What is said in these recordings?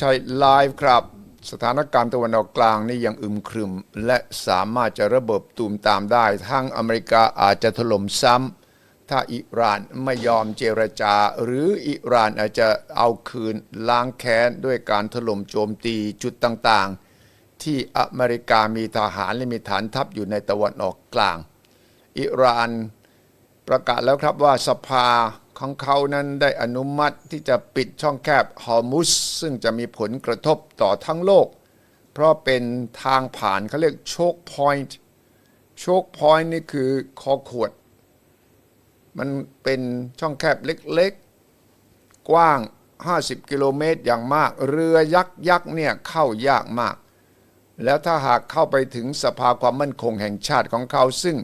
ชัยไลฟ์ครับ สถานการณ์ตะวันออกกลางนี่ยังอึมครึม และสามารถจะระเบิดตูมตามได้ทั้งอเมริกาอาจจะถล่มซ้ำถ้าอิหร่านไม่ยอมเจรจา หรืออิหร่านอาจจะเอาคืนล้างแค้นด้วยการถล่มโจมตีจุดต่างๆ ที่อเมริกามีทหารและมีฐานทัพอยู่ในตะวันออกกลาง อิหร่านประกาศแล้วครับว่าสภา ของเขานั้นได้อนุมัติที่จะปิดช่องแคบฮอร์มุสซึ่งจะมีผลกระทบต่อทั้งโลก เพราะเป็นทางผ่านเขาเรียกโชคพอยต์โชคพอยต์นี่คือคอขวด มันเป็นช่องแคบเล็กๆ กว้าง 50 กิโลเมตรอย่างมาก เรือยักษ์ยักษ์เนี่ยเข้ายากมาก แล้วถ้าหากเข้าไปถึงสภาความมั่นคงแห่งชาติของเขาซึ่ง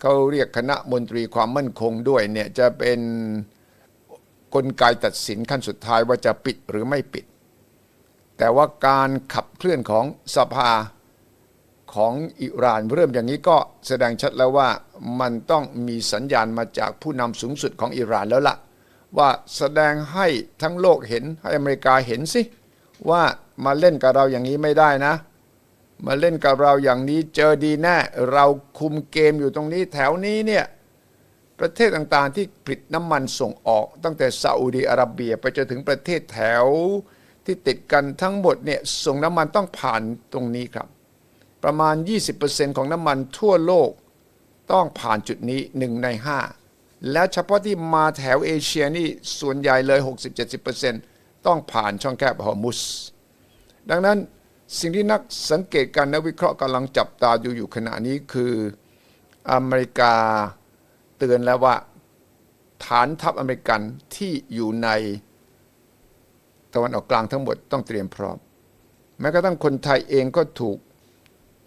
เขาเรียกคณะมนตรีความมั่นคงด้วยเนี่ยจะเป็นกลไกตัดสินขั้นสุดท้ายว่าจะปิดหรือไม่ปิด แต่ว่าการขับเคลื่อนของสภาของอิหร่านเริ่มอย่างนี้ก็แสดงชัดแล้วว่ามันต้องมีสัญญาณมาจากผู้นำสูงสุดของอิหร่านแล้วละ่ะ ว่าแสดงให้ทั้งโลกเห็นให้อเมริกาเห็นสิว่ามาเล่นกับเราอย่างนี้ไม่ได้นะ มาเล่นกับเราอย่างนี้เจอดีแน่เราคุมเกมอยู่ตรงนี้แถวนี้เนี่ยประเทศต่างๆที่ผลิตน้ำมันส่งออก ตั้งแต่ซาอุดีอาระเบียไปจนถึงประเทศแถวที่ติดกันทั้งหมดเนี่ยส่งน้ำมันต้องผ่านตรงนี้ครับ ประมาณ 20%ของน้ำมันทั่วโลกต้องผ่านจุดนี้หนึ่งใน 5 และเฉพาะที่มาแถวเอเชียนี่ส่วนใหญ่เลย 60-70%ต้องผ่านช่องแคบฮอร์มุสดังนั้น สิ่งที่นักสังเกตการนักวิเคราะห์กำลังจับตาดูอยู่ขณะนี้คืออเมริกาเตือนแล้วว่าฐานทัพอเมริกันที่อยู่ในตะวันออกกลางทั้งหมดต้องเตรียมพร้อม แม้กระทั่งคนไทยเองก็ถูก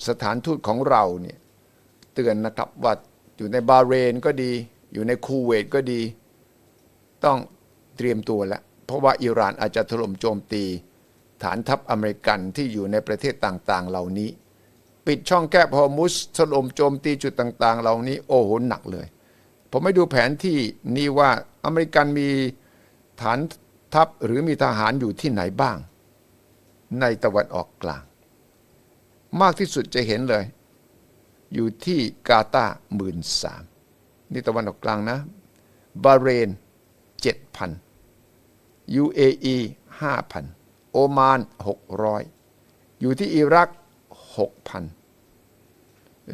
สถานทูตของเราเนี่ยเตือนนะครับว่าอยู่ในบาเรนก็ดี อยู่ในคูเวตก็ดี ต้องเตรียมตัวแล้ว เพราะว่าอิหร่านอาจจะถล่มโจมตี ฐานทัพอเมริกันที่อยู่ในประเทศต่างๆ เหล่านี้ ปิดช่องแคบฮอร์มุสถล่มโจมตีจุดต่าง ๆ เหล่านี้ โอ้โหหนักเลย ผมไม่ดูแผนที่นี่ว่าอเมริกันมีฐานทัพหรือมีทหารอยู่ที่ไหนบ้าง ในตะวันออกกลาง มากที่สุดจะเห็นเลย อยู่ที่กาตาหมื่นสามนี่ตะวันออกกลางนะ บาเรนเจ็ดพัน UAE ห้าพัน โอมานหกร้อยอยู่ที่อิรักหกพัน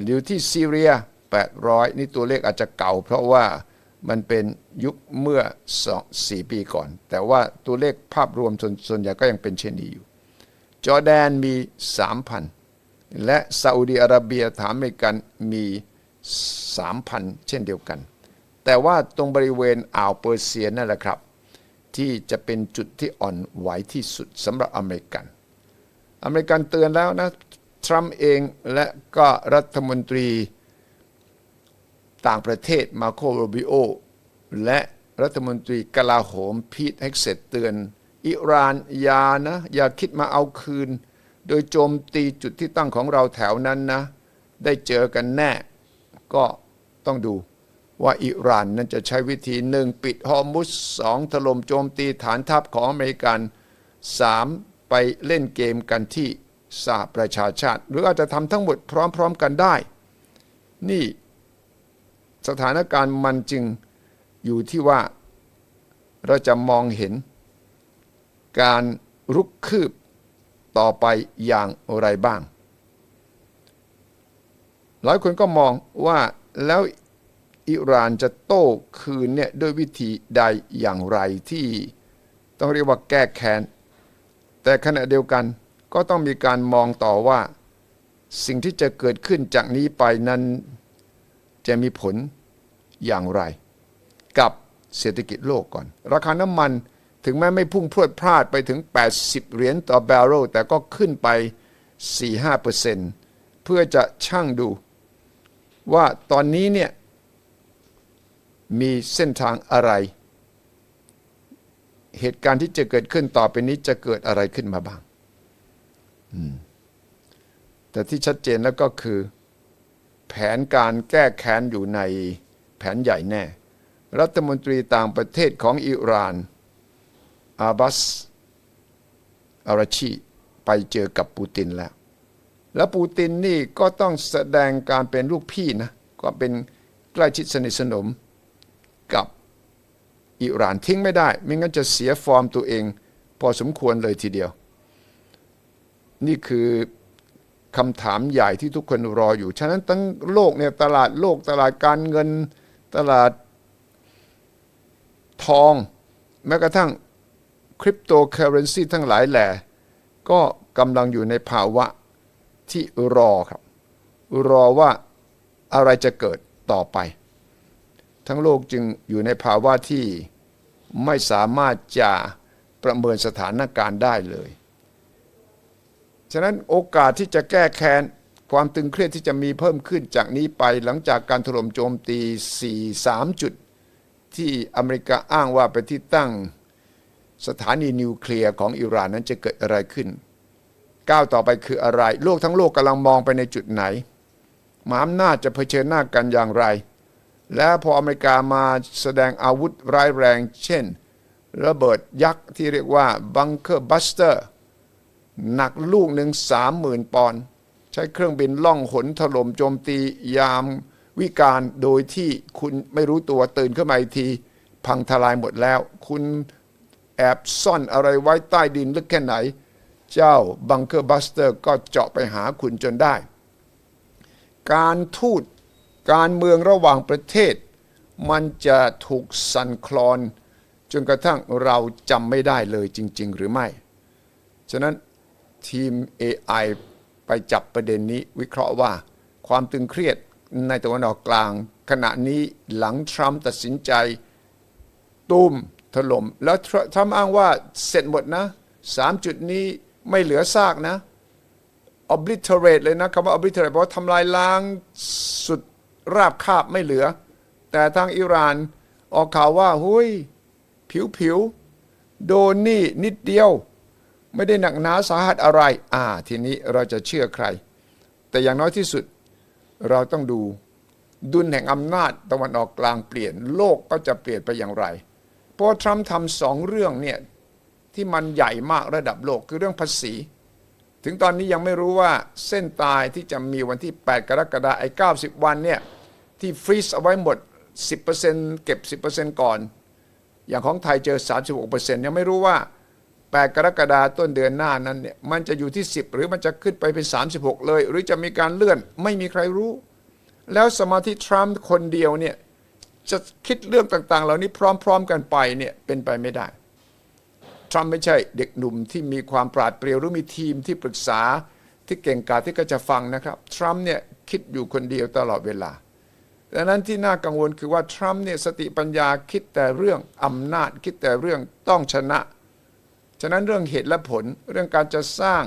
อยู่ที่ซีเรียแปดร้อยนี่ตัวเลขอาจจะเก่า เพราะว่ามันเป็นยุคเมื่อสองสี่ปีก่อน แต่ว่าตัวเลขภาพรวมส่วนส่วนใหญ่ก็ยังเป็นเช่นนี้อยู่ จอร์แดนมีสามพันและซาอุดีอาระเบียถามอเมริกันมี 3,000 เช่นเดียวกัน แต่ว่าตรงบริเวณอ่าวเปอร์เซียนั่นแหละครับ ที่จะเป็นจุดที่อ่อนไหวที่สุดสำหรับอเมริกัน อเมริกันเตือนแล้วนะทรัมป์เองและก็รัฐมนตรีต่างประเทศมาโคโรบิโอและรัฐมนตรีกลาโหมพีทเฮกเซตเตือน อิหร่านอย่านะ อย่าคิดมาเอาคืน โดยโจมตีจุดที่ตั้งของเราแถวนั้นนะ ได้เจอกันแน่ ก็ต้องดู ว่าอิหร่านนั้นจะใช้วิธีหนึ่งปิดฮอร์มุสสองถล่มโจมตีฐานทัพของอเมริกันสามไปเล่นเกมกันที่สหประชาชาติ หรืออาจจะทำทั้งหมดพร้อมๆกันได้ นี่สถานการณ์มันจึงอยู่ที่ว่าเราจะมองเห็น การรุกคืบต่อไปอย่างไรบ้าง หลายคนก็มองว่าแล้ว อิหร่านจะโต้คืนเนี่ยด้วยวิธีใดอย่างไรที่ต้องเรียกว่าแก้แค้น แต่ขณะเดียวกันก็ต้องมีการมองต่อว่า สิ่งที่จะเกิดขึ้นจากนี้ไปนั้นจะมีผลอย่างไร กับเศรษฐกิจโลกก่อน ราคาน้ำมันถึงแม้ไม่พุ่งพรวดพลาดไปถึง 80 เหรียญต่อแบเรลแต่ก็ขึ้นไป 4-5%เพื่อจะช่างดู ว่าตอนนี้เนี่ย มีเส้นทางอะไร เหตุการณ์ที่จะเกิดขึ้นต่อไปนี้จะเกิดอะไรขึ้นมาบ้างแต่ที่ชัดเจนแล้วก็คือ แผนการแก้แค้นอยู่ในแผนใหญ่แน่ รัฐมนตรีต่างประเทศของอิหร่านอาบัสอาราชีไปเจอกับปูตินแล้ว แล้วปูตินนี่ก็ต้องแสดงการเป็นลูกพี่นะก็เป็นใกล้ชิดสนิทสนม อิหร่านทิ้งไม่ได้ ไม่งั้นจะเสียฟอร์มตัวเอง พอสมควรเลยทีเดียว นี่คือคำถามใหญ่ที่ทุกคนรออยู่ ฉะนั้นทั้งโลกเนี่ยตลาดโลกตลาดการเงินตลาดทอง แม้กระทั่งคริปโตเคอเรนซีทั้งหลายแหล่ก็กำลังอยู่ในภาวะที่รอครับ รอว่าอะไรจะเกิดต่อไป ทั้งโลกจึงอยู่ในภาวะที่ไม่สามารถจะประเมินสถานการณ์ได้เลย ฉะนั้นโอกาสที่จะแก้แค้นความตึงเครียดที่จะมีเพิ่มขึ้นจากนี้ไปหลังจากการถล่มโจมตี 4 3 จุด ที่อเมริกาอ้างว่าเป็นที่ตั้งสถานีนิวเคลียร์ของอิหร่านนั้นจะเกิดอะไรขึ้น ก้าวต่อไปคืออะไร โลกทั้งโลกกำลังมองไปในจุดไหนมหาอำนาจจะเผชิญหน้ากันอย่างไร และพออเมริกามาแสดงอาวุธร้ายแรง เช่น ระเบิดยักษ์ที่เรียกว่าบังเกอร์บัสเตอร์หนักลูกหนึ่งสามหมื่นปอนด์ใช้เครื่องบินล่องหนถล่มโจมตียามวิการโดยที่คุณไม่รู้ตัวตื่นขึ้นมาอีกที พังทลายหมดแล้ว คุณแอบซ่อนอะไรไว้ใต้ดินลึกแค่ไหน เจ้าบังเกอร์บัสเตอร์ก็เจาะไปหาคุณจนได้ การทูต การเมืองระหว่างประเทศ มันจะถูกสั่นคลอน จนกระทั่งเราจำไม่ได้เลยจริง ๆ หรือไม่ ฉะนั้นทีม AI ไปจับประเด็นนี้วิเคราะห์ว่า ความตึงเครียดในตะวันออกกลาง ขณะนี้หลังทรัมป์ตัดสินใจตุ้มถล่มแล้วทรัมป์อ้างว่าเสร็จหมดนะสามจุดนี้ไม่เหลือซากนะ obliterate เลยนะคำว่า obliterate แปลว่าทำลายล้างสุด ราบคาบไม่เหลือ แต่ทางอิหร่านออกข่าวว่าหุยผิวผิวๆโดนนี่นิดเดียว ไม่ได้หนักหนาสาหัสอะไร อ่า ทีนี้เราจะเชื่อใคร แต่อย่างน้อยที่สุดเราต้องดูดุลแห่งอำนาจตะวันออกกลางเปลี่ยนโลกก็จะเปลี่ยนไปอย่างไร เพราะทรัมป์ทำสองเรื่องเนี่ยที่มันใหญ่มากระดับโลกคือเรื่องภาษี ถึงตอนนี้ยังไม่รู้ว่าเส้นตายที่จะมีวันที่ 8 กรกฎาคมไอ้90 วันเนี่ย ที่ฟรีซเอาไว้หมด 10%เก็บ 10%ก่อน อย่างของไทยเจอ 36%ยังไม่รู้ว่า 8 กรกฎาคมต้นเดือนหน้านั้นเนี่ยมันจะอยู่ที่ 10 หรือมันจะขึ้นไปเป็น 36 เลย หรือจะมีการเลื่อนไม่มีใครรู้ แล้วสมาธิทรัมป์คนเดียวเนี่ยจะคิดเรื่องต่างๆ เหล่านี้พร้อมๆ กันไปเนี่ยเป็นไปไม่ได้ทรัมป์ไม่ใช่เด็กหนุ่มที่มีความปราดเปรียวหรือมีทีมที่ปรึกษาที่เก่งกาจที่ก็จะฟังนะครับ ทรัมป์เนี่ยคิดอยู่คนเดียวตลอดเวลา ดังนั้นที่น่ากังวลคือว่าทรัมป์เนี่ยสติปัญญาคิดแต่เรื่องอำนาจคิดแต่เรื่องต้องชนะ ฉะนั้นเรื่องเหตุและผลเรื่องการจะสร้าง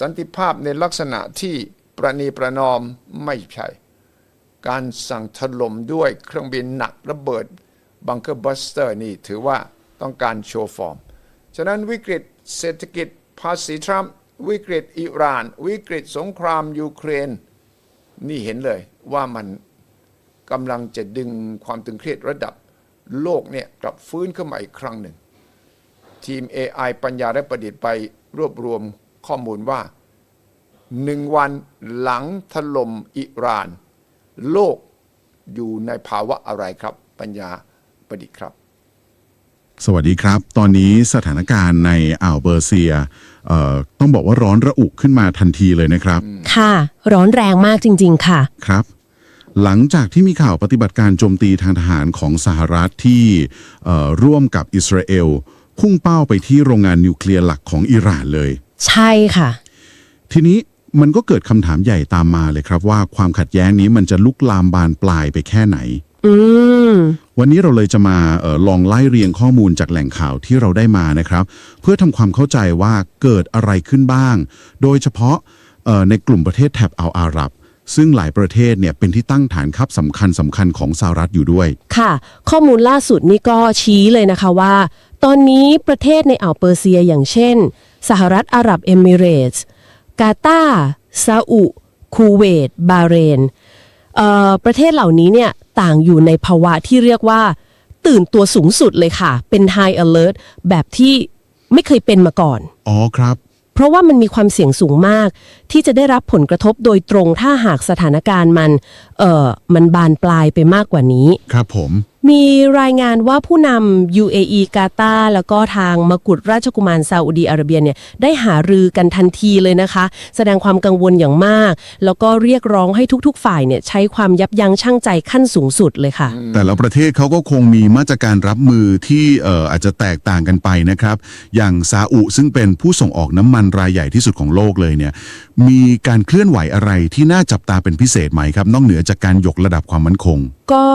สันติภาพในลักษณะที่ประนีประนอมไม่ใช่ การสั่งถล่มด้วยเครื่องบินหนักระเบิดบังเกอร์บัสเตอร์นี่ถือว่าต้องการโชว์ฟอร์ม ฉะนั้นวิกฤตเศรษฐกิจภาษีทรัมป์วิกฤตอิหร่าน วิกฤตสงครามยูเครน นี่เห็นเลยว่ามัน กำลังจะดึงความตึงเครียดระดับโลกเนี่ยกลับฟื้นขึ้นมาอีกครั้งหนึ่ง ทีม AI ปัญญาและประดิษฐ์ไปรวบรวมข้อมูลว่าหนึ่งวันหลังถล่มอิหร่าน โลกอยู่ในภาวะอะไรครับ ปัญญาประดิษฐ์ครับ สวัสดีครับ ตอนนี้สถานการณ์ในอ่าวเบอร์เซียเอ่อต้องบอกว่าร้อนระอุขึ้นมาทันทีเลยนะครับ ค่ะ ร้อนแรงมากจริง ๆ ค่ะ ครับ หลังจากที่มีข่าวปฏิบัติการโจมตีทางทหารของสหรัฐที่เอ่อร่วมกับอิสราเอลพุ่งเป้าไปที่โรงงานนิวเคลียร์หลักของอิหร่านเลย ใช่ค่ะ ทีนี้มันก็เกิดคำถามใหญ่ตามมาเลยครับว่าความขัดแย้งนี้มันจะลุกลามบานปลายไปแค่ไหนอืมวันนี้เราเลยจะมาเออลองไล่เรียงข้อมูลจากแหล่งข่าวที่เราได้มานะครับ เพื่อทำความเข้าใจว่าเกิดอะไรขึ้นบ้าง โดยเฉพาะเอ่อในกลุ่มประเทศแถบอัลอาหรับ ซึ่งหลายประเทศเนี่ยเป็นที่ตั้งฐานทัพสำคัญสำคัญของสหรัฐอยู่ด้วย ค่ะ ข้อมูลล่าสุดนี่ก็ชี้เลยนะคะว่า ตอนนี้ประเทศในอ่าวเปอร์เซียอย่างเช่น สหรัฐอาหรับเอมิเรตส์กาตาร์ซาอุ คูเวต บาห์เรนเอ่อประเทศเหล่านี้เนี่ยต่างอยู่ในภาวะที่เรียกว่า ตื่นตัวสูงสุดเลยค่ะ เป็น High Alert แบบที่ไม่เคยเป็นมาก่อน อ๋อครับ เพราะว่ามันมีความเสี่ยงสูงมาก ที่จะได้รับผลกระทบโดยตรงถ้าหากสถานการณ์มัน เอ่อ มันบานปลายไปมากกว่านี้ ครับผม มีรายงานว่าผู้นำ UAE กาตาร์แล้วก็ทางมกุฎราชกุมารซาอุดีอาระเบียเนี่ยได้หารือกันทันทีเลยนะคะ แสดงความกังวลอย่างมาก แล้วก็เรียกร้องให้ทุกๆ ฝ่ายเนี่ยใช้ความยับยั้งชั่งใจขั้นสูงสุดเลยค่ะ แต่ละประเทศเขาก็คงมีมาตรการรับมือที่เอ่ออาจจะแตกต่างกันไปนะครับ อย่างซาอุซึ่งเป็นผู้ส่งออกน้ำมันรายใหญ่ที่สุดของโลกเลยเนี่ยมีการเคลื่อนไหวอะไรที่น่าจับตาเป็นพิเศษไหมครับ นอกเหนือจากการยกระดับความมั่นคง ก็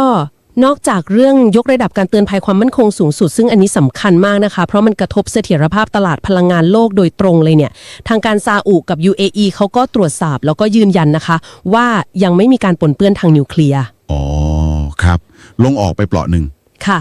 นอกจากเรื่องยกระดับการเตือนภัยความมั่นคงสูงสุด ซึ่งอันนี้สำคัญมากนะคะ เพราะมันกระทบเสถียรภาพตลาดพลังงานโลกโดยตรงเลยเนี่ย ทางการซาอุกับ UAE เขาก็ตรวจสอบแล้วก็ยืนยันนะคะ ว่ายังไม่มีการปนเปื้อนทางนิวเคลียร์ อ๋อ ครับ ลงออกไปเปลาะหนึ่งค่ะ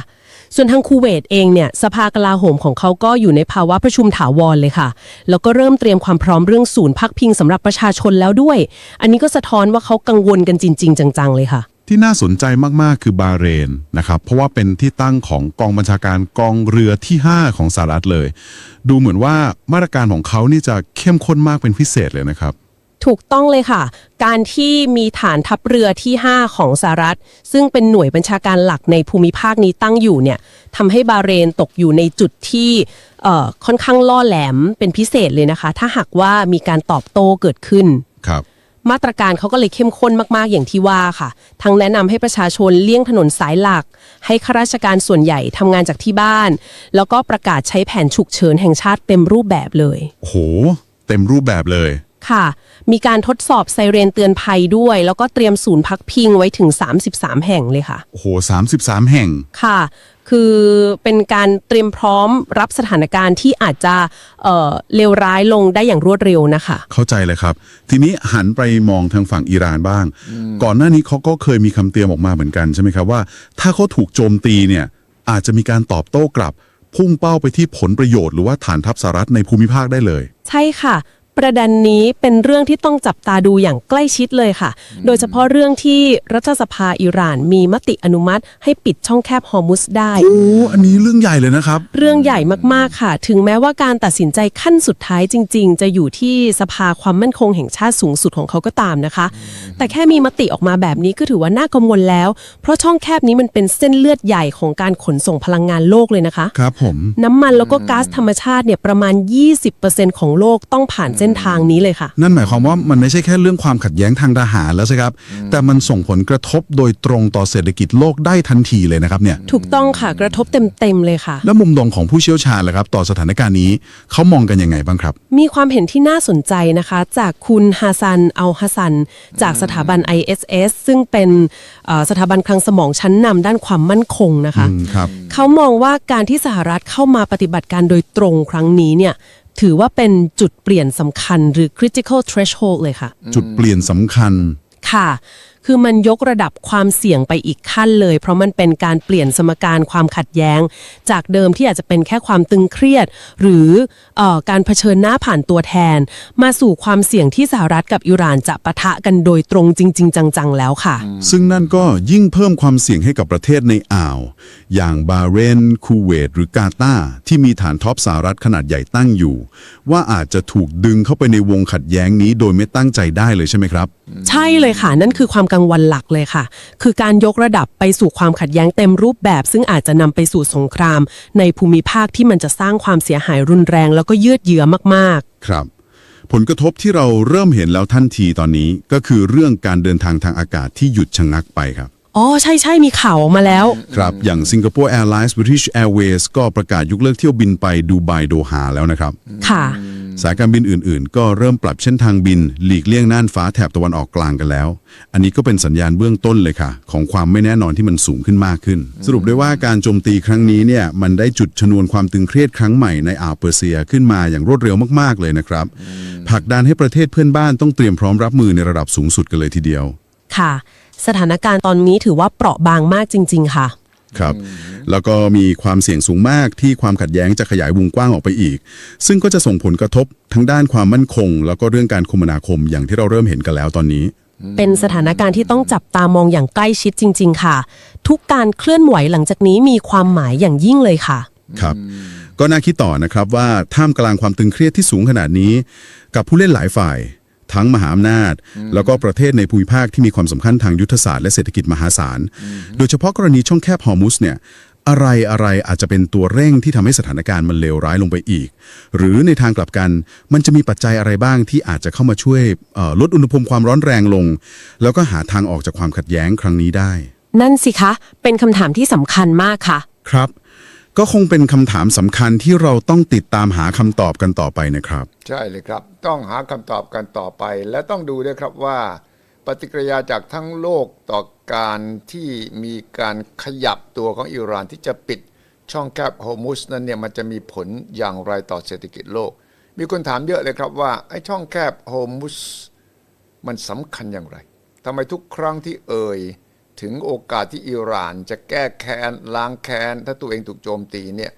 ส่วนทางคูเวตเองเนี่ยสภากลาโหมของเขาก็อยู่ในภาวะประชุมถาวรเลยค่ะ แล้วก็เริ่มเตรียมความพร้อมเรื่องศูนย์พักพิงสำหรับประชาชนแล้วด้วย อันนี้ก็สะท้อนว่าเขากังวลกันจริง ๆ จังๆเลยค่ะ ที่น่าสนใจมากๆ คือบาห์เรนนะครับ เพราะว่าเป็นที่ตั้งของกองบัญชาการกองเรือที่ 5 ของสหรัฐเลย ดูเหมือนว่ามาตรการของเขานี่จะเข้มข้นมากเป็นพิเศษเลยนะครับ ถูกต้องเลยค่ะ การที่มีฐานทัพเรือที่ 5 ของสหรัฐ ซึ่งเป็นหน่วยบัญชาการหลักในภูมิภาคนี้ตั้งอยู่เนี่ยทำให้บาห์เรนตกอยู่ในจุดที่เอ่อค่อนข้างล่อแหลมเป็นพิเศษเลยนะคะ ถ้าหากว่ามีการตอบโต้เกิดขึ้นครับ มาตรการเขาก็เลยเข้มข้นมากๆอย่างที่ว่าค่ะ ทั้งแนะนำให้ประชาชนเลี่ยงถนนสายหลัก ให้ข้าราชการส่วนใหญ่ทำงานจากที่บ้าน แล้วก็ประกาศใช้แผนฉุกเฉินแห่งชาติเต็มรูปแบบเลย โอ้โห เต็มรูปแบบเลย ค่ะ มีการทดสอบไซเรนเตือนภัยด้วย แล้วก็เตรียมศูนย์พักพิงไว้ถึง 33 แห่งเลยค่ะ โอ้โห33 แห่ง ค่ะ คือเป็นการเตรียมพร้อมรับสถานการณ์ที่อาจจะเอ่อเลวร้ายลงได้อย่างรวดเร็วนะคะ เข้าใจเลยครับ ทีนี้หันไปมองทางฝั่งอิหร่านบ้าง ก่อนหน้านี้เขาก็เคยมีคำเตือนออกมาเหมือนกันใช่ไหมครับว่า ถ้าเขาถูกโจมตีเนี่ยอาจจะมีการตอบโต้กลับ พุ่งเป้าไปที่ผลประโยชน์หรือว่าฐานทัพสหรัฐในภูมิภาคได้เลย ใช่ค่ะ ประเด็นนี้เป็นเรื่องที่ต้องจับตาดูอย่างใกล้ชิดเลยค่ะ โดยเฉพาะเรื่องที่รัฐสภาอิหร่านมีมติอนุมัติ ให้ปิดช่องแคบฮอร์มุสได้ โอ้อันนี้เรื่องใหญ่เลยนะครับ เรื่องใหญ่มาก ๆ ค่ะ ถึงแม้ว่าการตัดสินใจขั้นสุดท้ายจริง ๆ จะอยู่ที่สภาความมั่นคงแห่งชาติสูงสุดของเขาก็ตามนะคะ แต่แค่มีมติออกมาแบบนี้ก็ถือว่าน่ากังวลแล้ว เพราะช่องแคบนี้มันเป็นเส้นเลือดใหญ่ของการขนส่งพลังงานโลกเลยนะคะ ครับผม น้ำมันแล้วก็ก๊าซธรรมชาติเนี่ยประมาณ 20%ของโลกต้องผ่านเส้นทางนี้เลยค่ะ นั่นหมายความว่ามันไม่ใช่แค่เรื่องความขัดแย้งทางทหารแล้วสิครับ แต่มันส่งผลกระทบโดยตรงต่อเศรษฐกิจโลกได้ทันทีเลยนะครับเนี่ย ถูกต้องค่ะกระทบเต็มๆเลยค่ะ แล้วมุมมองของผู้เชี่ยวชาญล่ะครับ ต่อสถานการณ์นี้เขามองกันยังไงบ้างครับ มีความเห็นที่น่าสนใจนะคะ จากคุณฮาซันอัลฮัสซัน จากสถาบัน ISS ซึ่งเป็นเอ่อสถาบันคลังสมองชั้นนำด้านความมั่นคงนะคะ อืมครับ เขามองว่าการที่สหรัฐเข้ามาปฏิบัติการโดยตรงครั้งนี้เนี่ย ถือว่าเป็นจุดเปลี่ยนสำคัญหรือ critical threshold เลยค่ะ จุดเปลี่ยนสำคัญ ค่ะ คือมันยกระดับความเสี่ยงไปอีกขั้นเลย เพราะมันเป็นการเปลี่ยนสมการความขัดแย้ง จากเดิมที่อาจจะเป็นแค่ความตึงเครียด หรือเออการเผชิญหน้าผ่านตัวแทน มาสู่ความเสี่ยงที่สหรัฐกับอิหร่านจะปะทะกันโดยตรงจริง ๆ จังๆแล้วค่ะ ซึ่งนั่นก็ยิ่งเพิ่มความเสี่ยงให้กับประเทศในอ่าว อย่างบาห์เรนคูเวตหรือกาตาร์ที่มีฐานท็อปสหรัฐขนาดใหญ่ตั้งอยู่ ว่าอาจจะถูกดึงเข้าไปในวงขัดแย้งนี้โดยไม่ตั้งใจได้เลยใช่ไหมครับ ใช่เลยค่ะนั่นคือความกังวลหลักเลยค่ะ คือการยกระดับไปสู่ความขัดแย้งเต็มรูปแบบ ซึ่งอาจจะนำไปสู่สงคราม ในภูมิภาคที่มันจะสร้างความเสียหายรุนแรง แล้วก็ยืดเยื้อมากๆ ครับ ผลกระทบที่เราเริ่มเห็นแล้วทันทีตอนนี้ก็คือเรื่องการเดินทางทางอากาศที่หยุดชะงักไปครับ อ๋อ ใช่ใช่มีข่าวออกมาแล้ว ครับ อย่างสิงคโปร์แอร์ไลน์ British Airways ก็ประกาศยกเลิกเที่ยวบินไปดูไบโดฮาแล้วนะครับ ค่ะ สายการบินอื่นๆ ก็เริ่มปรับเส้นทางบิน หลีกเลี่ยงน่านฟ้าแถบตะวันออกกลางกันแล้ว อันนี้ก็เป็นสัญญาณเบื้องต้นเลยค่ะ ของความไม่แน่นอนที่มันสูงขึ้นมากขึ้น สรุปได้ว่าการโจมตีครั้งนี้เนี่ยมันได้จุดชนวนความตึงเครียดครั้งใหม่ในอ่าวเปอร์เซียขึ้นมาอย่างรวดเร็วมากๆเลยนะครับผลักดันให้ประเทศเพื่อนบ้านต้องเตรียมพร้อมรับมือในระดับสูงสุดกันเลยทีเดียว ค่ะ สถานการณ์ตอนนี้ถือว่าเปราะบางมากจริง ๆ ค่ะ ครับแล้วก็มีความเสี่ยงสูงมากที่ความขัดแย้งจะขยายวงกว้างออกไปอีก ซึ่งก็จะส่งผลกระทบทั้งด้านความมั่นคง แล้วก็เรื่องการคมนาคมอย่างที่เราเริ่มเห็นกันแล้วตอนนี้ เป็นสถานการณ์ที่ต้องจับตามองอย่างใกล้ชิดจริง ๆ ค่ะ ทุกการเคลื่อนไหวหลังจากนี้มีความหมายอย่างยิ่งเลยค่ะ ครับ ก็น่าคิดต่อนะครับว่าท่ามกลางความตึงเครียดที่สูงขนาดนี้ กับผู้เล่นหลายฝ่าย ทั้งมหาอำนาจ แล้วก็ประเทศในภูมิภาคที่มีความสำคัญทางยุทธศาสตร์และเศรษฐกิจมหาศาล โดยเฉพาะกรณีช่องแคบฮอร์มุสเนี่ยอะไรอะไรอาจจะเป็นตัวเร่งที่ทำให้สถานการณ์มันเลวร้ายลงไปอีก หรือในทางกลับกัน มันจะมีปัจจัยอะไรบ้างที่อาจจะเข้ามาช่วยเอ่อลดอุณหภูมิความร้อนแรงลง แล้วก็หาทางออกจากความขัดแย้งครั้งนี้ได้ นั่นสิคะ เป็นคำถามที่สำคัญมากค่ะ ครับ ก็คงเป็นคำถามสำคัญที่เราต้องติดตามหาคำตอบกันต่อไปนะครับ ใช่เลยครับ ต้องหาคำตอบกันต่อไป และต้องดูด้วยครับว่า ปฏิกิริยาจากทั้งโลกต่อการที่มีการขยับตัวของอิหร่านที่จะปิดช่องแคบโฮมุสนั้นเนี่ยมันจะมีผลอย่างไรต่อเศรษฐกิจโลก มีคนถามเยอะเลยครับว่าไอ้ช่องแคบโฮมุสมันสำคัญอย่างไรทำไมทุกครั้งที่เอ่ย ถึงโอกาสที่อิหร่านจะแก้แค้นล้างแค้น ถ้าตัวเองถูกโจมตีเนี่ย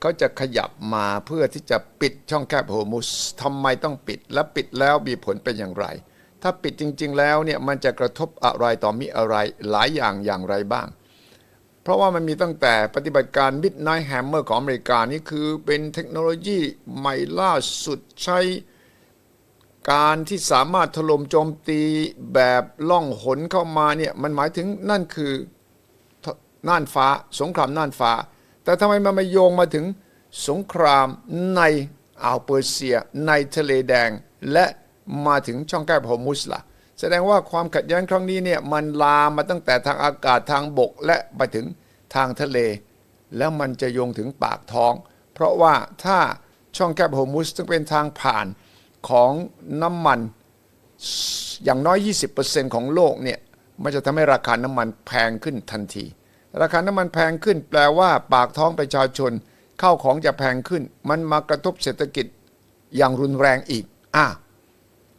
เขาจะขยับมาเพื่อที่จะปิดช่องแคบโฮมุสทำไมต้องปิด และปิดแล้วมีผลเป็นอย่างไร ถ้าปิดจริง ๆ แล้วเนี่ยมันจะกระทบอะไรต่อมีอะไรหลายอย่างอย่างไรบ้าง เพราะว่ามันมีตั้งแต่ปฏิบัติการ Midnight Hammer ของอเมริกานี่คือเป็นเทคโนโลยีใหม่ล่าสุดใช้ การที่สามารถถล่มโจมตีแบบล่องหนเข้ามาเนี่ยมันหมายถึงนั่นคือน่านฟ้า สงครามน่านฟ้า แต่ทำไมมันมาโยงมาถึงสงครามในอ่าวเปอร์เซีย ในทะเลแดง และมาถึงช่องแคบฮอมุสล่ะแสดงว่าความขัดแย้งครั้งนี้เนี่ยมันลามมาตั้งแต่ทางอากาศทางบกและไปถึงทางทะเล แล้วมันจะโยงถึงปากท้อง เพราะว่าถ้าช่องแคบฮอมุสซึ่งเป็นทางผ่าน ของน้ำมันอย่างน้อย 20%ของโลกเนี่ยมันจะทำให้ราคาน้ำมันแพงขึ้นทันที ราคาน้ำมันแพงขึ้น แปลว่าปากท้องประชาชนข้าวของจะแพงขึ้น มันมากระทบเศรษฐกิจอย่างรุนแรงอีกอะ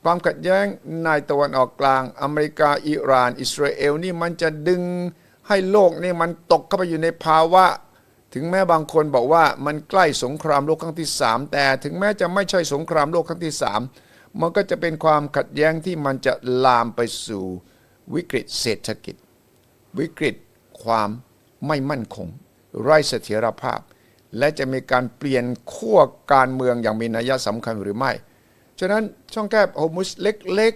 ความขัดแย้งในตะวันออกกลาง อเมริกาอิหร่าน อิสราเอลนี่มันจะดึงให้โลกนี่มันตกเข้าไปอยู่ในภาวะ ถึงแม้บางคนบอกว่ามันใกล้สงครามโลกครั้งที่สามแต่ถึงแม้จะไม่ใช่สงครามโลกครั้งที่สามมันก็จะเป็นความขัดแย้งที่มันจะลามไปสู่วิกฤตเศรษฐกิจ วิกฤตความไม่มั่นคง ไร้เสถียรภาพ และจะมีการเปลี่ยนขั้วการเมืองอย่างมีนัยสำคัญหรือไม่ ฉะนั้นช่องแคบโฮมุสเล็ก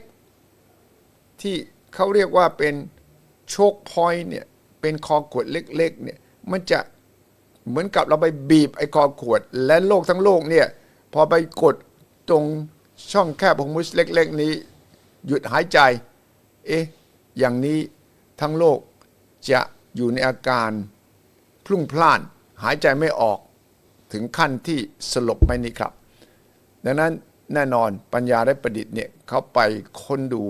ๆ ที่เขาเรียกว่าเป็นโชคพอยต์เนี่ยเป็นคอขวดเล็กๆเนี่ยมันจะ เหมือนกับเราไปบีบไอ้คอขวด และโลกทั้งโลกเนี่ยพอไปกดตรงช่องแคบของมุสเล็ก ๆ นี้ หยุดหายใจ เอ๊ะ อย่างนี้ทั้งโลกจะอยู่ในอาการพลุ่งพล่านหายใจไม่ออกถึงขั้นที่สลบไหมนี่ครับ ดังนั้นแน่นอนปัญญาได้ประดิษฐ์เนี่ยเขาไปค้นดู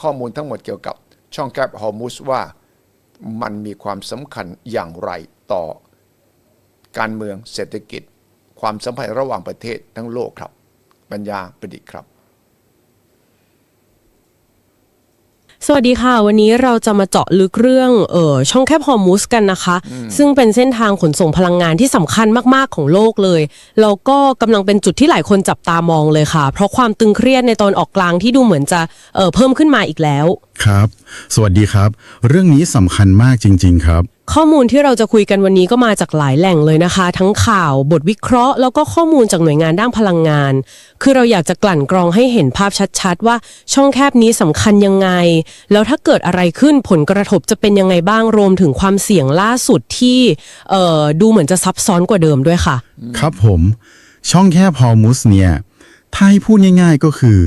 ข้อมูลทั้งหมดเกี่ยวกับช่องแคบฮอร์มุสว่ามันมีความสำคัญอย่างไรต่อ การเมืองเศรษฐกิจ ความสัมพันธ์ระหว่างประเทศทั้งโลกครับ ปัญญาประดิษฐ์ครับสวัสดีค่ะ วันนี้เราจะมาเจาะลึกเรื่องเออช่องแคบฮอร์มุสกันนะคะ ซึ่งเป็นเส้นทางขนส่งพลังงานที่สำคัญมากๆของโลกเลยแล้วก็กำลังเป็นจุดที่หลายคนจับตามองเลยค่ะ เพราะความตึงเครียดในตอนออกกลางที่ดูเหมือนจะเออเพิ่มขึ้นมาอีกแล้วครับ สวัสดีครับ เรื่องนี้สำคัญมากจริง ๆ ครับ ข้อมูลที่เราจะคุยกันวันนี้ก็มาจากหลายแหล่งเลยนะคะ ทั้งข่าวบทวิเคราะห์ แล้วก็ข้อมูลจากหน่วยงานด้านพลังงาน คือเราอยากจะกลั่นกรองให้เห็นภาพชัดๆ ว่าช่องแคบนี้สำคัญยังไง แล้วถ้าเกิดอะไรขึ้นผลกระทบจะเป็นยังไงบ้างรวมถึงความเสี่ยงล่าสุดที่เออดูเหมือนจะซับซ้อนกว่าเดิมด้วยค่ะ ครับผม ช่องแคบฮอร์มุสเนี่ยถ้าให้พูดง่ายๆก็คือ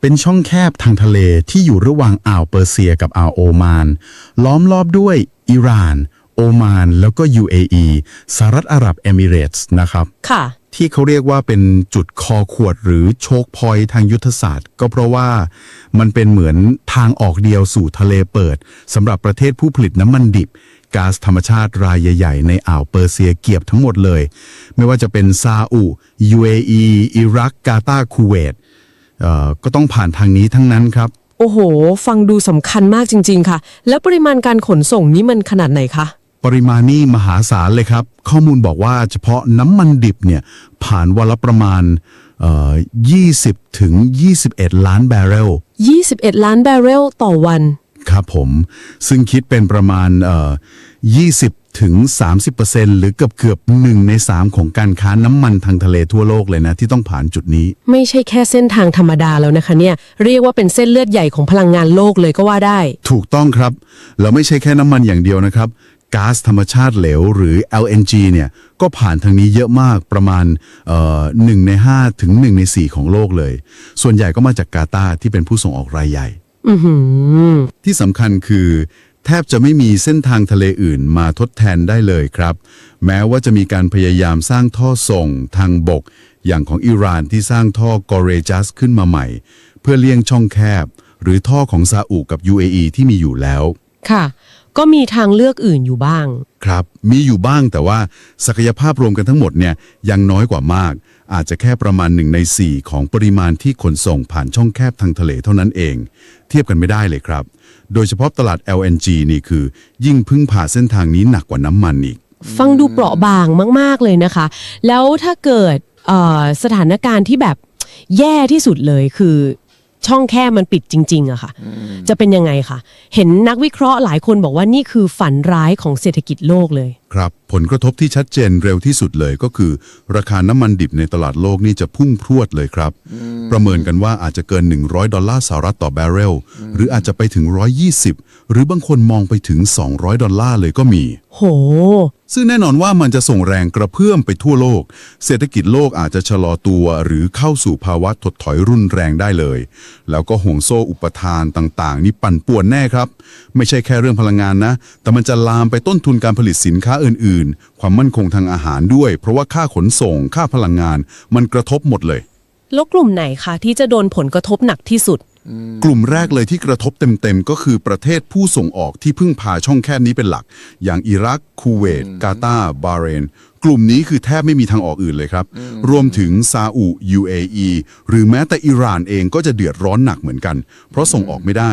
เป็นช่องแคบทางทะเลที่อยู่ระหว่างอ่าวเปอร์เซียกับอ่าวโอมาน ล้อมรอบด้วยอิหร่าน โอมาน แล้วก็ UAE สหรัฐอาหรับเอมิเรตส์นะครับ ค่ะ ที่เขาเรียกว่าเป็นจุดคอขวดหรือโชคพอยต์ทางยุทธศาสตร์ ก็เพราะว่ามันเป็นเหมือนทางออกเดียวสู่ทะเลเปิดสำหรับประเทศผู้ผลิตน้ำมันดิบก๊าซธรรมชาติรายใหญ่ๆ ในอ่าวเปอร์เซียเกียบทั้งหมดเลย ไม่ว่าจะเป็นซาอุ UAE อิรัก กาตาร์คูเวตเอ่อก็ต้องผ่านทางนี้ทั้งนั้นครับ โอ้โห ฟังดูสำคัญมากจริง ๆ ค่ะ แล้วปริมาณการขนส่งนี้มันขนาดไหนคะ ปริมาณนี่มหาศาลเลยครับ ข้อมูลบอกว่าเฉพาะน้ำมันดิบเนี่ยผ่านวันละประมาณเอ่อ20 ถึง 21 ล้านแบเรล 21 ล้านแบเรลต่อวัน ครับผม ซึ่งคิดเป็นประมาณเอ่อ20 ถึง 30%หรือเกือบเกือบหนึ่งใน 3 ของการค้าน้ำมันทางทะเลทั่วโลกเลยนะ ที่ต้องผ่านจุดนี้ ไม่ใช่แค่เส้นทางธรรมดาแล้วนะคะเนี่ย เรียกว่าเป็นเส้นเลือดใหญ่ของพลังงานโลกเลยก็ว่าได้ ถูกต้องครับ แล้วไม่ใช่แค่น้ำมันอย่างเดียวนะครับ ก๊าซธรรมชาติเหลวหรือ LNG เนี่ยก็ผ่านทางนี้เยอะมากประมาณเอ่อหนึ่งใน5ถึง1ใน 4 ของโลกเลย ส่วนใหญ่ก็มาจากกาตาร์ที่เป็นผู้ส่งออกรายใหญ่อือหือที่สำคัญคือแทบจะไม่มีเส้นทางทะเลอื่นมาทดแทนได้เลยครับ แม้ว่าจะมีการพยายามสร้างท่อส่งทางบก อย่างของอิหร่านที่สร้างท่อกอเรจัสขึ้นมาใหม่ เพื่อเลี่ยงช่องแคบ หรือท่อของซาอุกับ UAE ที่มีอยู่แล้ว ค่ะ ก็มีทางเลือกอื่นอยู่บ้าง ครับ มีอยู่บ้างแต่ว่าศักยภาพรวมกันทั้งหมดเนี่ยยังน้อยกว่ามาก อาจจะแค่ประมาณ1ใน 4 ของปริมาณที่ขนส่งผ่านช่องแคบทางทะเลเท่านั้นเอง เทียบกันไม่ได้เลยครับ โดยเฉพาะตลาด LNG นี่คือ ยิ่งพึ่งผ่าเส้นทางนี้หนักกว่าน้ำมันอีก ฟังดูเปราะบางมาก ๆเลยนะคะ แล้วถ้าเกิดเอ่อสถานการณ์ที่แบบแย่ที่สุดเลยคือ ช่องแคบมันปิดจริงๆอะค่ะ จะเป็นยังไงคะเห็นนักวิเคราะห์หลายคนบอกว่านี่คือฝันร้ายของเศรษฐกิจโลกเลย ครับ ผลกระทบที่ชัดเจนเร็วที่สุดเลยก็คือ ราคาน้ำมันดิบในตลาดโลกนี่จะพุ่งพรวดเลยครับ ประเมินกันว่าอาจจะเกิน 100 ดอลลาร์สหรัฐต่อแบเรล หรืออาจจะไปถึง 120 หรือบางคนมองไปถึง 200 ดอลลาร์เลยก็มี โห ซึ่งแน่นอนว่ามันจะส่งแรงกระเพื่อมไปทั่วโลก เศรษฐกิจโลกอาจจะชะลอตัวหรือเข้าสู่ภาวะถดถอยรุนแรงได้เลย แล้วก็ห่วงโซ่อุปทานต่างๆ นี่ปั่นป่วนแน่ครับ ไม่ใช่แค่เรื่องพลังงานนะ แต่มันจะลามไปต้นทุนการผลิตสินค้าอื่นๆ ความมั่นคงทางอาหารด้วย เพราะว่าค่าขนส่ง ค่าพลังงาน มันกระทบหมดเลย แล้วกลุ่มไหนคะที่จะโดนผลกระทบหนักที่สุด กลุ่มแรกเลยที่กระทบเต็มๆ ก็คือประเทศผู้ส่งออกที่พึ่งพาช่องแคบนี้เป็นหลัก อย่างอิรัก คูเวต กาตาร์บาห์เรน กลุ่มนี้คือแทบไม่มีทางออกอื่นเลยครับ รวมถึงซาอุ UAE หรือแม้แต่อิหร่านเองก็จะเดือดร้อนหนักเหมือนกัน เพราะส่งออกไม่ได้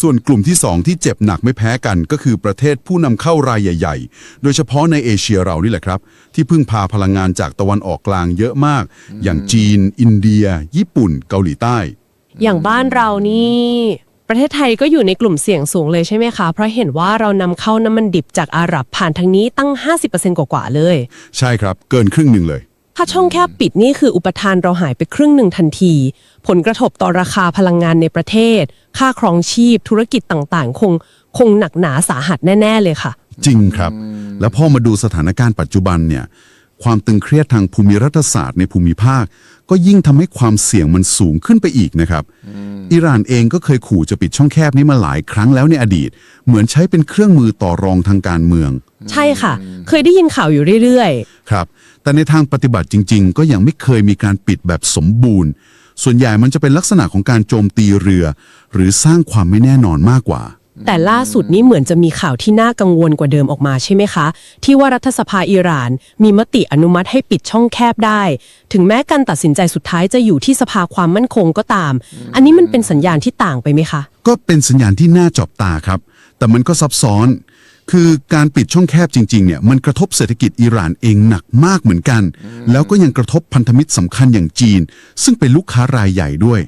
ส่วนกลุ่มที่ 2 ที่เจ็บหนักไม่แพ้กันก็คือประเทศผู้นำเข้ารายใหญ่ ๆ โดยเฉพาะในเอเชียเรานี่แหละครับ ที่พึ่งพาพลังงานจากตะวันออกกลางเยอะมาก อย่างจีน อินเดีย ญี่ปุ่น เกาหลีใต้ อย่างบ้านเรานี่ ประเทศไทยก็อยู่ในกลุ่มเสี่ยงสูงเลยใช่ไหมคะ เพราะเห็นว่าเรานำเข้าน้ำมันดิบจากอาหรับผ่านทางนี้ตั้ง 50%กว่าๆเลย ใช่ครับ เกินครึ่งหนึ่งเลย ถ้าช่องแคบปิดนี่คืออุปทานเราหายไปครึ่งหนึ่งทันที ผลกระทบต่อราคาพลังงานในประเทศ ค่าครองชีพ ธุรกิจต่างๆ คงคงหนักหนาสาหัสแน่ ๆ เลยค่ะ จริงครับ แล้วพอมาดูสถานการณ์ปัจจุบันเนี่ยความตึงเครียดทางภูมิรัฐศาสตร์ในภูมิภาค ก็ยิ่งทำให้ความเสี่ยงมันสูงขึ้นไปอีกนะครับ อิหร่านเองก็เคยขู่จะปิดช่องแคบนี้มาหลายครั้งแล้วในอดีต เหมือนใช้เป็นเครื่องมือต่อรองทางการเมือง ใช่ค่ะ เคยได้ยินข่าวอยู่เรื่อยครับ แต่ในทางปฏิบัติจริง ๆ ก็ยังไม่เคยมีการปิดแบบสมบูรณ์ ส่วนใหญ่มันจะเป็นลักษณะของการโจมตีเรือ หรือสร้างความไม่แน่นอนมากกว่าๆแต่ล่าสุดนี้เหมือนจะมีข่าวที่น่ากังวลกว่าเดิมออกมาใช่ไหมคะ ที่ว่ารัฐสภาอิหร่าน มีมติอนุมัติให้ปิดช่องแคบได้ ถึงแม้การตัดสินใจสุดท้ายจะอยู่ที่สภาความมั่นคงก็ตาม อันนี้มันเป็นสัญญาณที่ต่างไปไหมคะ ก็เป็นสัญญาณที่น่าจับตาครับ แต่มันก็ซับซ้อน คือการปิดช่องแคบจริงๆเนี่ยมันกระทบเศรษฐกิจอิหร่านเองหนักมากเหมือนกัน แล้วก็ยังกระทบพันธมิตรสำคัญอย่างจีน ซึ่งเป็นลูกค้ารายใหญ่ด้วย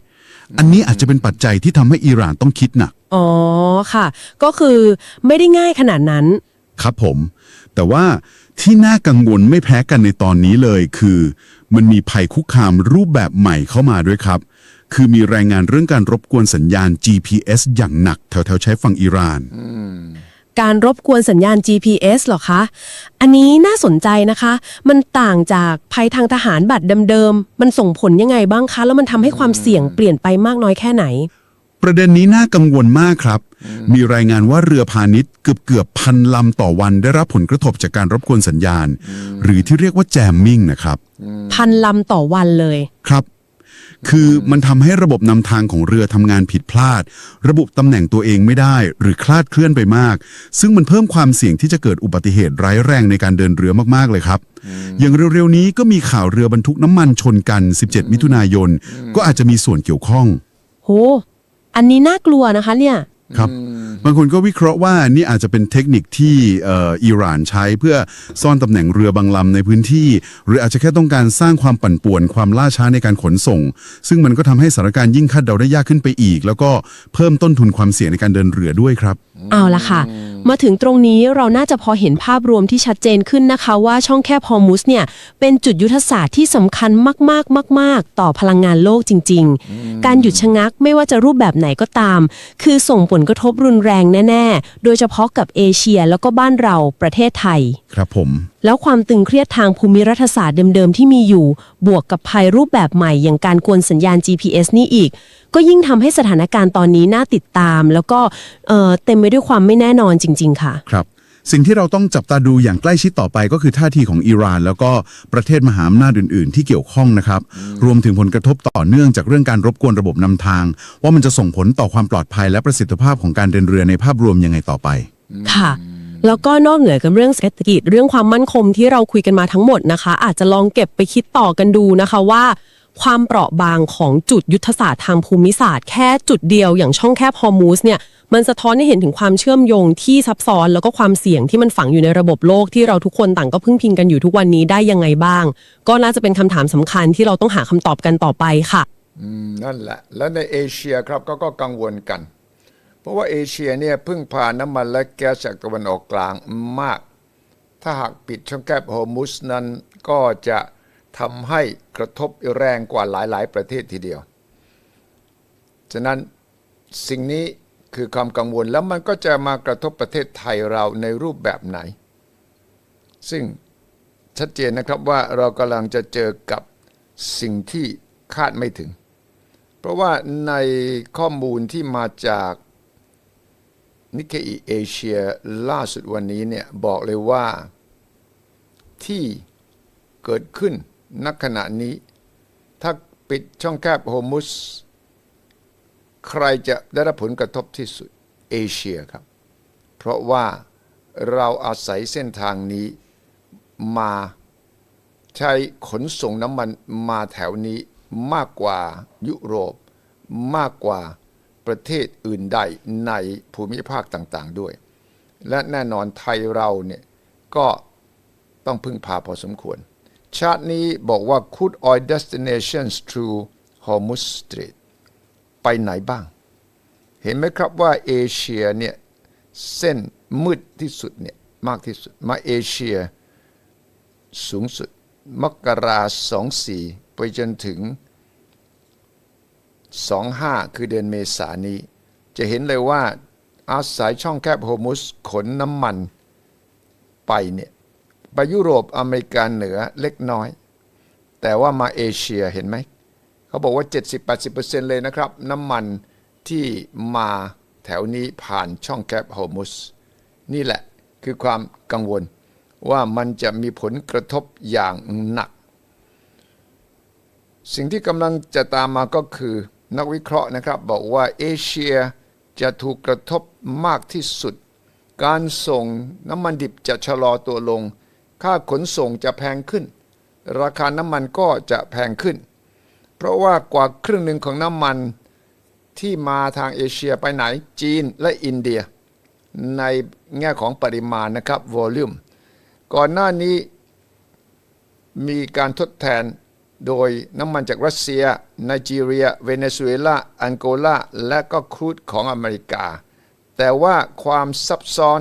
อันนี้อาจจะเป็นปัจจัยที่ทำให้อิหร่านต้องคิดหนัก อ๋อค่ะ ก็คือไม่ได้ง่ายขนาดนั้น ครับผม แต่ว่าที่น่ากังวลไม่แพ้กันในตอนนี้เลยคือ มันมีภัยคุกคามรูปแบบใหม่เข้ามาด้วยครับ คือมีรายงานเรื่องการรบกวนสัญญาณ GPS อย่างหนักแถวๆใช้ฝั่งอิหร่าน การรบกวนสัญญาณ GPS เหรอคะ อันนี้น่าสนใจนะคะ มันต่างจากภัยทางทหารบัตรเดิมๆ มันส่งผลยังไงบ้างคะ แล้วมันทำให้ความเสี่ยงเปลี่ยนไปมากน้อยแค่ไหน ประเด็นนี้น่ากังวลมากครับ มีรายงานว่าเรือพาณิชย์เกือบเกือบพันลำต่อวันได้รับผลกระทบจากการรบกวนสัญญาณ หรือที่เรียกว่าแจมมิ่งนะครับ พันลำต่อวันเลย ครับ คือมันทำให้ระบบนำทางของเรือทำงานผิดพลาด ระบุตำแหน่งตัวเองไม่ได้ หรือคลาดเคลื่อนไปมาก ซึ่งมันเพิ่มความเสี่ยงที่จะเกิดอุบัติเหตุร้ายแรงในการเดินเรือมากๆเลยครับ อย่างเร็วๆนี้ก็มีข่าวเรือบรรทุกน้ำมันชนกัน 17 มิถุนายน ก็อาจจะมีส่วนเกี่ยวข้อง โห อันนี้น่ากลัวนะคะเนี่ย ครับ บางคนก็วิเคราะห์ว่านี่อาจจะเป็นเทคนิคที่เอ่ออิหร่านใช้เพื่อซ่อนตำแหน่งเรือบางลำในพื้นที่ หรืออาจจะแค่ต้องการสร้างความปั่นป่วนความล่าช้าในการขนส่ง ซึ่งมันก็ทำให้สถานการณ์ยิ่งคาดเดาได้ยากขึ้นไปอีก แล้วก็เพิ่มต้นทุนความเสี่ยงในการเดินเรือด้วยครับ เอาละค่ะ มาถึงตรงนี้เราน่าจะพอเห็นภาพรวมที่ชัดเจนขึ้นนะคะว่าช่องแคบฮอร์มุสเนี่ยเป็นจุดยุทธศาสตร์ที่สำคัญมากๆมาก ๆ ต่อพลังงานโลกจริง ๆ การหยุดชะงักไม่ว่าจะรูปแบบไหนก็ตาม คือส่งผลกระทบรุนแรงแน่ ๆ โดยเฉพาะกับเอเชียแล้วก็บ้านเราประเทศไทย ครับผม แล้วความตึงเครียดทางภูมิรัฐศาสตร์เดิม ๆ ที่มีอยู่ บวกกับภัยรูปแบบใหม่อย่างการกวนสัญญาณ GPS นี่อีก ก็ยิ่งทำให้สถานการณ์ตอนนี้น่าติดตาม แล้วก็เอ่อเต็มไปด้วยความไม่แน่นอนจริง ๆ ค่ะ ครับ สิ่งที่เราต้องจับตาดูอย่างใกล้ชิดต่อไปก็คือท่าทีของอิหร่าน แล้วก็ประเทศมหาอำนาจอื่น ๆ ที่เกี่ยวข้องนะครับ รวมถึงผลกระทบต่อเนื่องจากเรื่องการรบกวนระบบนำทาง ว่ามันจะส่งผลต่อความปลอดภัย และประสิทธิภาพของการเดินเรือในภาพรวมยังไงต่อไป ค่ะ แล้วก็นอกเหนือกับเรื่องเศรษฐกิจเรื่องความมั่นคงที่เราคุยกันมาทั้งหมดนะคะ อาจจะลองเก็บไปคิดต่อกันดูนะคะว่า ความเปราะบางของจุดยุทธศาสตร์ทางภูมิศาสตร์แค่จุดเดียวอย่างช่องแคบฮอร์มูสเนี่ยมันสะท้อนให้เห็นถึงความเชื่อมโยงที่ซับซ้อนแล้วก็ความเสี่ยงที่มันฝังอยู่ในระบบโลกที่เราทุกคนต่างก็พึ่งพิงกันอยู่ทุกวันนี้ได้ยังไงบ้าง ก็น่าจะเป็นคำถามสำคัญที่เราต้องหาคำตอบกันต่อไปค่ะอืมนั่นแหละ แล้วในเอเชียครับก็ก็กังวลกัน เพราะว่าเอเชียเนี่ยพึ่งพาน้ำมันและแก๊สจากตะวันออกกลางมาก ถ้าหากปิดช่องแคบฮอร์มุสนั้นก็จะ ทำให้กระทบแรงกว่าหลายๆ ประเทศทีเดียว ฉะนั้นสิ่งนี้คือความกังวลแล้วมันก็จะมากระทบประเทศไทยเราในรูปแบบไหน ซึ่งชัดเจนนะครับว่าเรากำลังจะเจอกับสิ่งที่คาดไม่ถึง เพราะว่าในข้อมูลที่มาจากนิเคอีเอเชียล่าสุดวันนี้เนี่ยบอกเลยว่าที่เกิดขึ้น ณขณะนี้ ถ้าปิดช่องแคบโฮมุส ใครจะได้รับผลกระทบที่สุดเอเชียครับ เพราะว่าเราอาศัยเส้นทางนี้มาใช้ขนส่งน้ำมันมาแถวนี้มากกว่ายุโรป มากกว่าประเทศอื่นใดในภูมิภาคต่างๆด้วย และแน่นอนไทยเราเนี่ยก็ต้องพึ่งพาพอสมควร ชาตินี้บอกว่า crude oil destinations through Hormuz Strait ไปไหนบ้าง เห็นไหมครับว่าเอเชียเนี่ยเส้นมืดที่สุดเนี่ยมากที่สุด มาเอเชียสูงสุด มกราสองสี่ไปจนถึง25คือเดือนเมษายนนี้ จะเห็นเลยว่าอาศัยช่องแคบโฮมุสขนน้ำมันไปเนี่ย ไปยุโรปอเมริกาเหนือเล็กน้อย แต่ว่ามาเอเชียเห็นไหม เขาบอกว่า 70-80%เลยนะครับ น้ำมันที่มาแถวนี้ผ่านช่องแคบโฮมุส นี่แหละคือความกังวลว่ามันจะมีผลกระทบอย่างหนัก สิ่งที่กำลังจะตามมาก็คือนักวิเคราะห์นะครับ บอกว่าเอเชียจะถูกกระทบมากที่สุด การส่งน้ำมันดิบจะชะลอตัวลง ค่าขนส่งจะแพงขึ้น ราคาน้ำมันก็จะแพงขึ้น เพราะว่ากว่าครึ่งหนึ่งของน้ำมันที่มาทางเอเชียไปไหนจีนและอินเดีย ในแง่ของปริมาณนะครับวอลลุ่มก่อนหน้านี้มีการทดแทนโดยน้ำมันจากรัสเซียไนจีเรีย เวเนซุเอลา อังโกลา และก็ครูดของอเมริกา แต่ว่าความซับซ้อน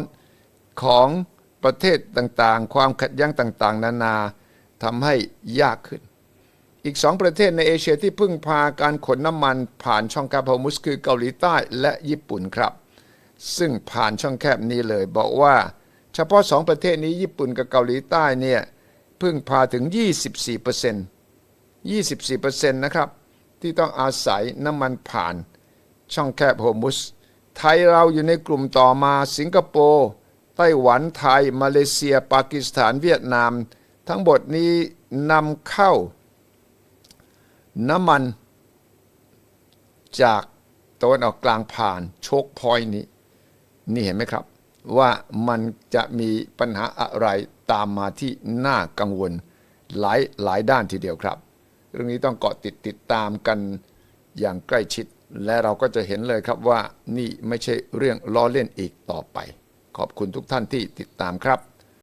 ของ ประเทศต่างๆ ความขัดแย้งต่างๆ นานาทำให้ยากขึ้น อีกสองประเทศในเอเชียที่พึ่งพาการขนน้ำมันผ่านช่องแคบฮอร์มุสคือเกาหลีใต้และญี่ปุ่นครับ ซึ่งผ่านช่องแคบนี้เลย บอกว่า เฉพาะสองประเทศนี้ญี่ปุ่นกับเกาหลีใต้เนี่ยพึ่งพาถึง 24% 24%นะครับที่ต้องอาศัยน้ำมันผ่านช่องแคบโฮมุส ไทยเราอยู่ในกลุ่มต่อมาสิงคโปร์ ไต้หวันไทย มาเลเซีย ปากีสถานเวียดนาม ทั้งหมดนี้นำเข้า น้ำมันจากตะวันออกกลางผ่านโชคพอยนี้ นี่เห็นไหมครับ ว่ามันจะมีปัญหาอะไรตามมาที่น่ากังวลหลายหลายด้านทีเดียวครับ เรื่องนี้ต้องเกาะติดติดตามกันอย่างใกล้ชิด และเราก็จะเห็นเลยครับว่านี่ไม่ใช่เรื่องล้อเล่นอีกต่อไป ขอบคุณทุกท่านที่ติดตามครับ